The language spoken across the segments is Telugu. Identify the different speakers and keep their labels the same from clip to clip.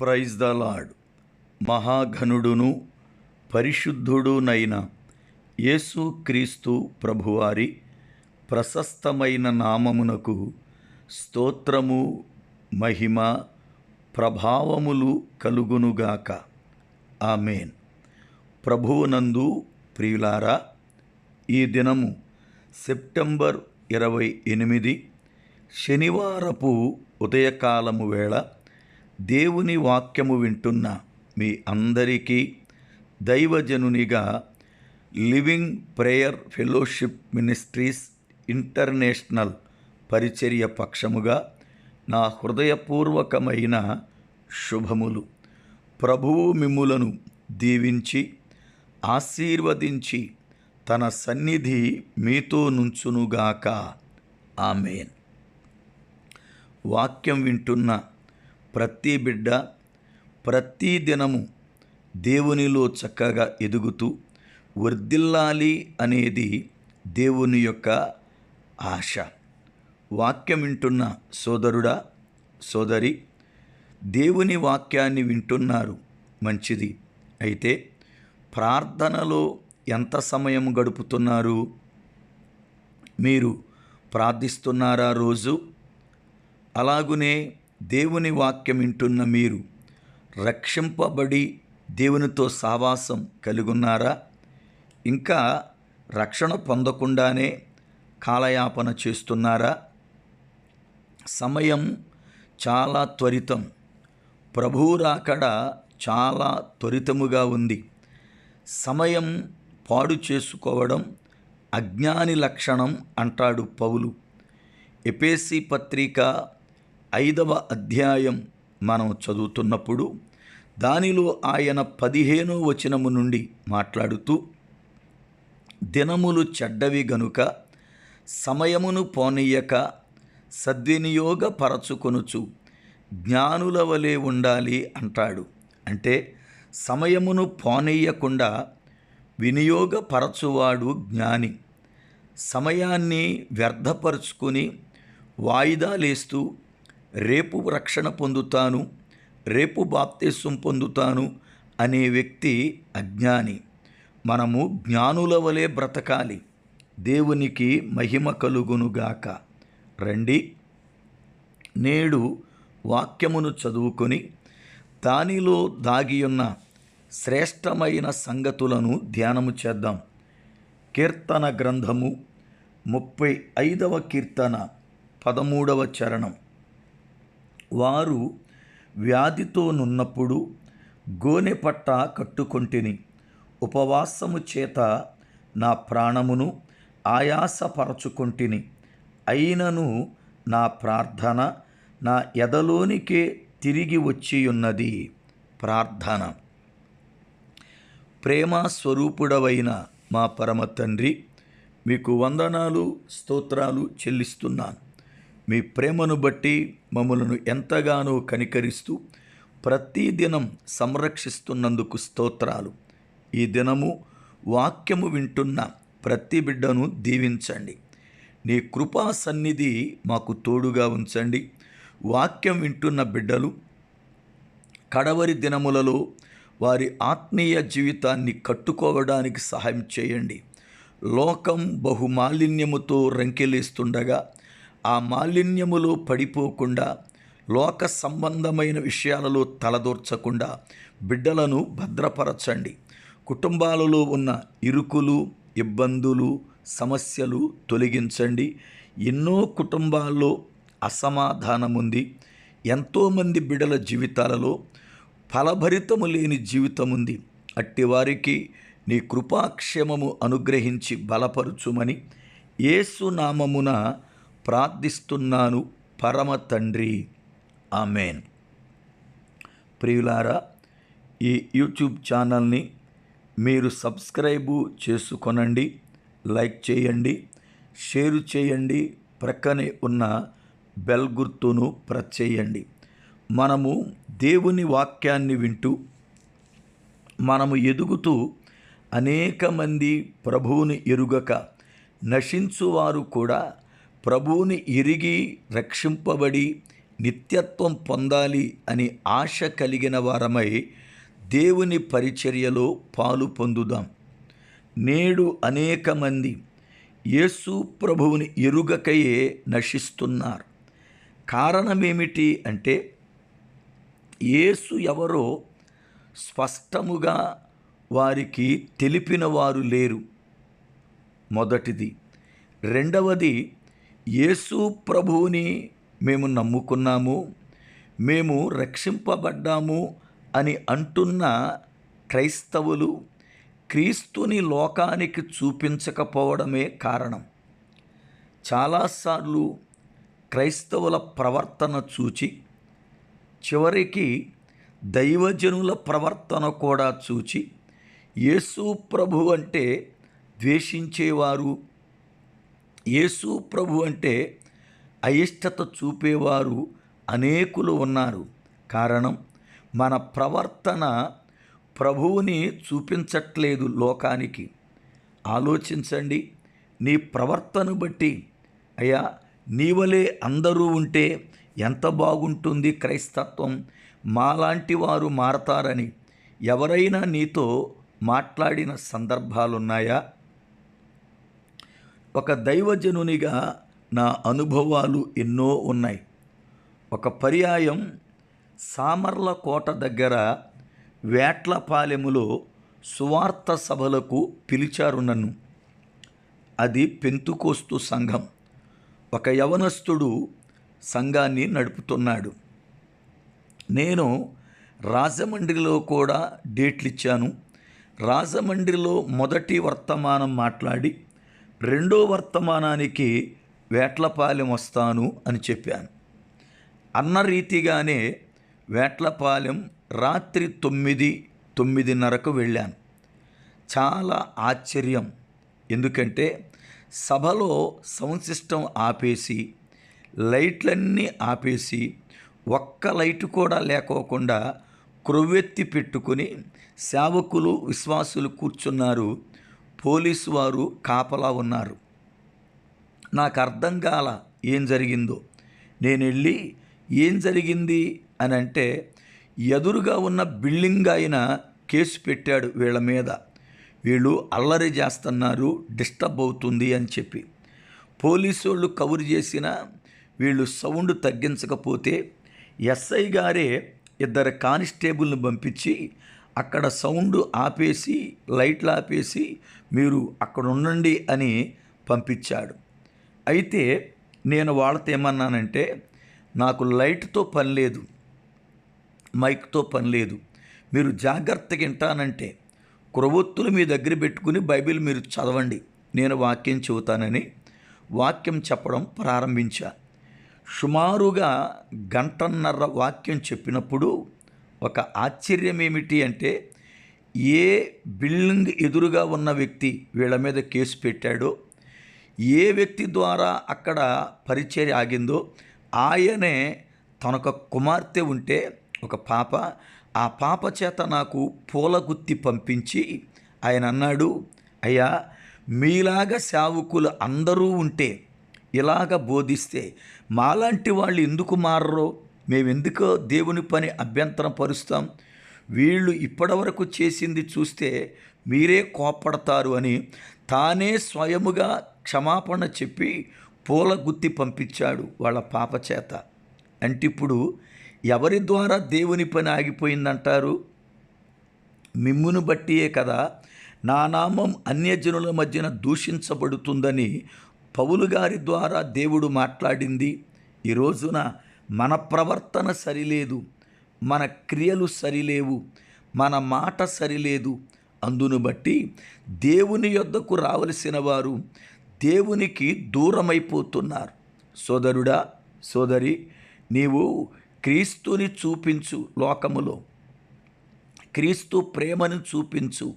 Speaker 1: ప్రైజ్ ద లాడ్ మహాఘనుడును పరిశుద్ధుడునైన యేసుక్రీస్తు ప్రభువారి ప్రశస్తమైన నామమునకు స్తోత్రము మహిమ ప్రభావములు కలుగునుగాక. ఆమెన్. ప్రభువునందు ప్రియులారా ఈ దినము సెప్టెంబర్ ఇరవై ఎనిమిది శనివారపు ఉదయకాలము వేళ దేవుని వాక్యము వింటున్న మీ అందరికీ దైవజనునిగా living prayer fellowship ministries international పరిచర్య పక్షముగా నా హృదయపూర్వకమైన శుభములు. ప్రభువు మిమ్ములను దీవించి ఆశీర్వదించి తన సన్నిధి మీతో నుంచునుగాక. ఆమెన్. వాక్యం వింటున్న ప్రతి బిడ్డ ప్రతి దినము దేవునిలో చక్కగా ఎదుగుతూ వర్ధిల్లాలి అనేది దేవుని యొక్క ఆశ. వాక్యం వింటున్న సోదరుడా సోదరి దేవుని వాక్యాన్ని వింటున్నారు మంచిది. అయితే ప్రార్థనలో ఎంత సమయం గడుపుతున్నారు? మీరు ప్రార్థిస్తున్నారా రోజు? అలాగునే దేవుని వాక్యం వింటున్న మీరు రక్షింపబడి దేవునితో సావాసం కలిగున్నారా? ఇంకా రక్షణ పొందకుండానే కాలయాపన చేస్తున్నారా? సమయం చాలా త్వరితం. ప్రభువు రాకడ చాలా త్వరితముగా ఉంది. సమయం పాడు చేసుకోవడం అజ్ఞాని లక్షణం అంటాడు పౌలు. ఎపేసి పత్రిక ఐదవ అధ్యాయం మనం చదువుతున్నప్పుడు దానిలో ఆయన పదిహేనో వచనము నుండి మాట్లాడుతూ దినములు చెడ్డవి గనుక సమయమును పోనీయక సద్వినియోగపరచుకొనుచు జ్ఞానుల వలె ఉండాలి అంటాడు. అంటే సమయమును పోనీయకుండా వినియోగపరచువాడు జ్ఞాని. సమయాన్ని వ్యర్థపరుచుకొని వాయిదాలేస్తూ రేపు రక్షణ పొందుతాను రేపు బాప్తిస్వం పొందుతాను అనే వ్యక్తి అజ్ఞాని. మనము జ్ఞానుల వలె బ్రతకాలి. దేవునికి మహిమ కలుగునుగాక రండి. నేడు వాక్యమును చదువుకొని దానిలో దాగియున్న శ్రేష్టమైన సంగతులను ధ్యానము చేద్దాం. కీర్తన గ్రంథము ముప్పై ఐదవ కీర్తన పదమూడవ చరణం. వారు వ్యాధితో నున్నప్పుడు గోనె పట్ట కట్టుకొంటిని. ఉపవాసము చేత నా ప్రాణమును ఆయాసపరచుకొంటిని. అయినను నా ప్రార్థన నా ఎదలోనికే తిరిగి వచ్చియున్నది ప్రార్థన. ప్రేమ స్వరూపుడవైన మా పరమ తండ్రి మీకు వందనాలు స్తోత్రాలు చెల్లిస్తున్నాను. మీ ప్రేమను బట్టి మమ్మలను ఎంతగానో కనికరిస్తూ ప్రతిదినం సంరక్షిస్తున్నందుకు స్తోత్రాలు. ఈ దినము వాక్యము వింటున్న ప్రతి బిడ్డను దీవించండి. నీ కృపా సన్నిధి మాకు తోడుగా ఉంచండి. వాక్యం వింటున్న బిడ్డలు కడవరి దినములలో వారి ఆత్మీయ జీవితాన్ని కట్టుకోవడానికి సహాయం చేయండి. లోకం బహుమాలిన్యముతో రంకెలేస్తుండగా ఆ మాలిన్యములో పడిపోకుండా లోక సంబంధమైన విషయాలలో తలదూర్చకుండా బిడ్డలను భద్రపరచండి. కుటుంబాలలో ఉన్న ఇరుకులు ఇబ్బందులు సమస్యలు తొలగించండి. ఎన్నో కుటుంబాల్లో అసమాధానం ఉంది ఎంతోమంది బిడ్డల జీవితాలలో ఫలభరితము లేని జీవితం ఉంది అట్టివారికి నీ కృపాక్షేమము అనుగ్రహించి బలపరుచుమని ఏసునామమున ప్రార్థిస్తున్నాను పరమ తండ్రి. ఆమెన్. ప్రియులారా ఈ యూట్యూబ్ ఛానల్ని మీరు సబ్స్క్రైబు చేసుకొనండి లైక్ చేయండి షేర్ చేయండి ప్రక్కనే ఉన్న బెల్ గుర్తును ప్రెస్ చేయండి. మనము దేవుని వాక్యాన్ని వింటూ మనము ఎదుగుతూ అనేక మంది ప్రభువుని ఎరుగక నశించువారు కూడా ప్రభువుని ఇరిగి రక్షింపబడి నిత్యత్వం పొందాలి అని ఆశ కలిగిన వారమై దేవుని పరిచర్యలో పాలు పొందుదాం. నేడు అనేక మంది యేసు ప్రభువుని ఎరుగకయే నశిస్తున్నారు. కారణమేమిటి అంటే యేసు ఎవరో స్పష్టముగా వారికి తెలిపిన వారు లేరు. మొదటిది. రెండవది యేసు ప్రభువుని మేము నమ్ముకున్నాము మేము రక్షింపబడ్డాము అని అంటున్న క్రైస్తవులు క్రీస్తుని లోకానికి చూపించకపోవడమే కారణం. చాలాసార్లు క్రైస్తవుల ప్రవర్తన చూచి చివరికి దైవజనుల ప్రవర్తన కూడా చూచి యేసు ప్రభు అంటే ద్వేషించేవారు యేసు ప్రభు అంటే అయిష్టత చూపేవారు అనేకులు ఉన్నారు. కారణం మన ప్రవర్తన ప్రభువుని చూపించట్లేదు లోకానికి. ఆలోచించండి నీ ప్రవర్తను బట్టి. అయ్యా నీవలే అందరూ ఉంటే ఎంత బాగుంటుంది క్రైస్తత్వం. మాలాంటి వారు మారతారని. ఎవరైనా నీతో మాట్లాడిన సందర్భాలున్నాయా? ఒక దైవజనునిగా నా అనుభవాలు ఎన్నో ఉన్నాయి. ఒక పర్యాయం సామర్లకోట దగ్గర వేట్లపాలెములో సువార్త సభలకు పిలిచారు నన్ను. అది పెంతుకోస్తు సంఘం. ఒక యవనస్తుడు సంఘాన్ని నడుపుతున్నాడు. నేను రాజమండ్రిలో కూడా డేట్లు ఇచ్చాను రాజమండ్రిలో మొదటి వర్తమానం మాట్లాడి రెండో వర్తమానానికి వేట్లపాలెం వస్తాను అని చెప్పాను. అన్న రీతిగానే వేట్లపాలెం రాత్రి తొమ్మిది తొమ్మిదిన్నరకు వెళ్ళాను. చాలా ఆశ్చర్యం. ఎందుకంటే సభలో సౌండ్ సిస్టమ్ ఆపేసి లైట్లన్నీ ఆపేసి ఒక్క లైట్ కూడా లేకోకుండా క్రొవ్వెత్తి పెట్టుకుని సేవకులు విశ్వాసులు కూర్చున్నారు. పోలీసు వారు కాపలా ఉన్నారు. నాకు అర్థం కాల ఏం జరిగిందో. నేను వెళ్ళి ఏం జరిగింది అని అంటే ఎదురుగా ఉన్న బిల్డింగ్ ఆయన కేసు పెట్టాడు వీళ్ళ మీద. వీళ్ళు అల్లరి చేస్తున్నారు డిస్టర్బ్ అవుతుంది అని చెప్పి. పోలీసు వాళ్ళు కవర్ చేసిన వీళ్ళు సౌండ్ తగ్గించకపోతే ఎస్ఐ గారే ఇద్దరు కానిస్టేబుల్ని పంపించి అక్కడ సౌండ్ ఆపేసి లైట్లు ఆపేసి మీరు అక్కడ ఉండండి అని పంపించాడు. అయితే నేను వాళ్ళతో ఏమన్నానంటే నాకు లైట్తో పని లేదు మైక్తో పని లేదు మీరు జాగ్రత్తగా వింటానంటే క్రొవ్వొత్తులు మీ దగ్గర పెట్టుకుని బైబిల్ మీరు చదవండి నేను వాక్యం చెబుతానని వాక్యం చెప్పడం ప్రారంభించా. సుమారుగా గంటన్నర వాక్యం చెప్పినప్పుడు ఒక ఆశ్చర్యం ఏమిటి అంటే ఏ బిల్డింగ్ ఎదురుగా ఉన్న వ్యక్తి వీళ్ళ మీద కేసు పెట్టాడో ఏ వ్యక్తి ద్వారా అక్కడ పరిచర్య ఆగిందో ఆయనే తనొక కుమార్తె ఉంటే ఒక పాప ఆ పాప చేత నాకు పూల గుత్తి పంపించి ఆయన అన్నాడు అయ్యా మీలాగా సేవకులు అందరూ ఉంటే ఇలాగ బోధిస్తే మాలాంటి వాళ్ళు ఎందుకు మారరో? మేమెందుకో దేవుని పని అభ్యంతరం పరుస్తాం. వీళ్ళు ఇప్పటివరకు చేసింది చూస్తే మీరే కోప్పడతారు అని తానే స్వయముగా క్షమాపణ చెప్పి పూల గుత్తి పంపించాడు వాళ్ళ పాప చేత. అంటే ఇప్పుడు ఎవరి ద్వారా దేవుని పని ఆగిపోయిందంటారు? మిమ్మును బట్టియే కదా నా నామం అన్యజనుల మధ్యన దూషించబడుతుందని పౌలు గారి ద్వారా దేవుడు మాట్లాడింది. ఈ రోజున మన ప్రవర్తన సరిలేదు మన క్రియలు సరిలేవు మన మాట సరిలేదు. అందును బట్టి దేవుని యొద్దకు రావలసిన వారు దేవునికి దూరమైపోతున్నారు. సోదరుడా సోదరి నీవు క్రీస్తుని చూపించు లోకములో. క్రీస్తు ప్రేమను చూపించు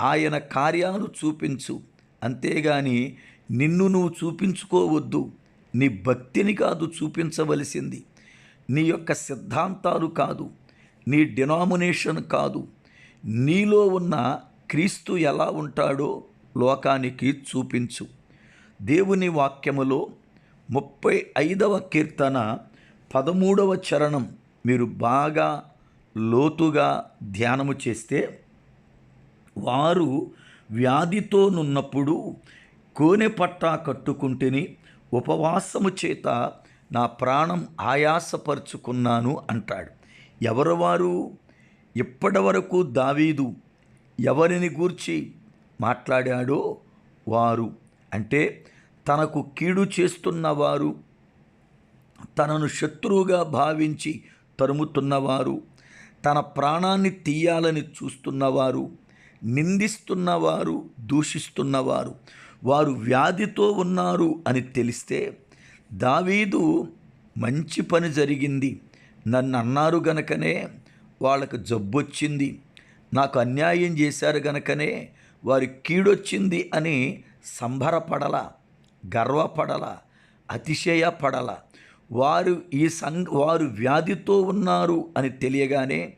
Speaker 1: ఆయన కార్యాలు చూపించు. అంతేగాని నిన్ను నువ్వు చూపించుకోవద్దు. నీ భక్తిని కాదు చూపించవలసింది. నీ యొక్క సిద్ధాంతాలు కాదు. నీ డినామినేషన్ కాదు. నీలో ఉన్న క్రీస్తు ఎలా ఉంటాడో లోకానికి చూపించు. దేవుని వాక్యములో ముప్పై ఐదవ కీర్తన పదమూడవ చరణం మీరు బాగా లోతుగా ధ్యానము చేస్తే వారు వ్యాధితోనున్నప్పుడు కోనె పట్టా కట్టుకుంటేని ఉపవాసము చేత నా ప్రాణం ఆయాసపరుచుకున్నాను అంటాడు. ఎవరు వారు? ఇప్పటి వరకు దావీదు ఎవరిని గూర్చి మాట్లాడాడో వారు. అంటే తనకు కీడు చేస్తున్నవారు తనను శత్రువుగా భావించి తరుముతున్నవారు తన ప్రాణాన్ని తీయాలని చూస్తున్నవారు నిందిస్తున్నవారు దూషిస్తున్నవారు వారు వ్యాధితో ఉన్నారు అని తెలిస్తే దావీదు మంచి పని జరిగింది. నన్ను అన్నారు గనకనే వాళ్ళకు జబ్బొచ్చింది. నాకు అన్యాయం చేశారు గనకనే వారి కీడొచ్చింది అని సంబరపడల గర్వపడల అతిశయపడల. వారు ఈ సం వారు వ్యాధితో ఉన్నారు అని తెలియగానే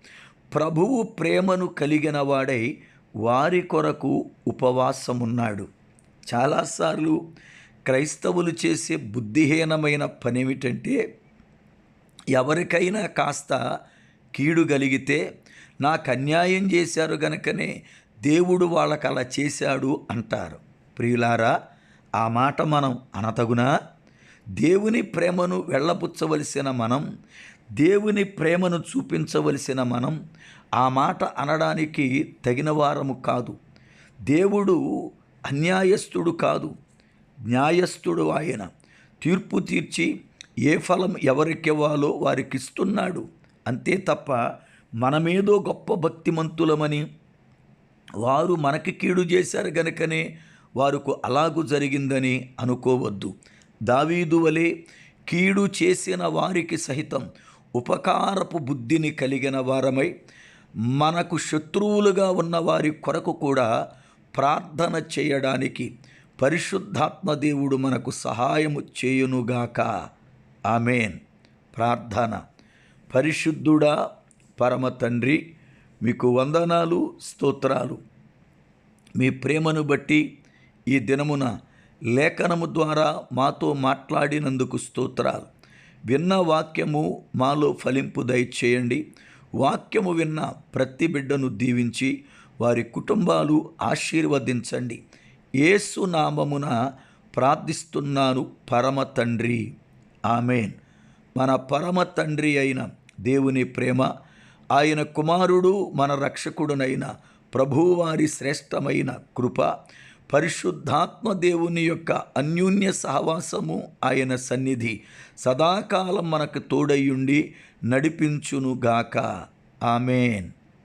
Speaker 1: ప్రభువు ప్రేమను కలిగిన వాడై వారి కొరకు ఉపవాసమున్నాడు. చాలాసార్లు క్రైస్తవులు చేసే బుద్ధిహీనమైన పని ఏమిటంటే ఎవరికైనా కాస్త కీడు కలిగితే నాకు అన్యాయం చేశారు గనుకనే దేవుడు వాళ్ళకు అలా చేశాడు అంటారు. ప్రియులారా ఆ మాట మనం అనతగునా? దేవుని ప్రేమను వెళ్ళపుచ్చవలసిన మనం దేవుని ప్రేమను చూపించవలసిన మనం ఆ మాట అనడానికి తగిన వారము కాదు. దేవుడు అన్యాయస్థుడు కాదు న్యాయస్థుడు ఆయన. తీర్పు తీర్చి ఏ ఫలం ఎవరికివ్వాలో వారికిస్తున్నాడు. అంతే తప్ప మనమేదో గొప్ప భక్తిమంతులమని వారు మనకి కీడు చేశారు గనుకనే వారికి అలాగు జరిగిందని అనుకోవద్దు. దావీదు వలె కీడు చేసిన వారికి సహితం ఉపకారపు బుద్ధిని కలిగిన వారమై మనకు శత్రువులుగా ఉన్న వారి కొరకు కూడా ప్రార్థన చేయడానికి పరిశుద్ధాత్మ దేవుడు మనకు సహాయము చేయునుగాక. ఆమెన్. ప్రార్థన. పరిశుద్ధుడా పరమ తండ్రి మీకు వందనాలు స్తోత్రాలు. మీ ప్రేమను బట్టి ఈ దినమున లేఖనము ద్వారా మాతో మాట్లాడినందుకు స్తోత్రాలు. విన్న వాక్యము మాలో ఫలింపు దయచేయండి. వాక్యము విన్న ప్రతి బిడ్డను దీవించి వారి కుటుంబాలు ఆశీర్వదించండి. ఏసు నామమున ప్రార్థిస్తున్నాను పరమ తండ్రి. ఆమెన్. మన పరమ తండ్రి అయిన దేవుని ప్రేమ ఆయన కుమారుడు మన రక్షకుడునైన ప్రభువారి శ్రేష్టమైన కృప పరిశుద్ధాత్మ దేవుని యొక్క అన్యోన్య సహవాసము ఆయన సన్నిధి సదాకాలం మనకు తోడయ్యుండి నడిపించునుగాక. ఆమెన్.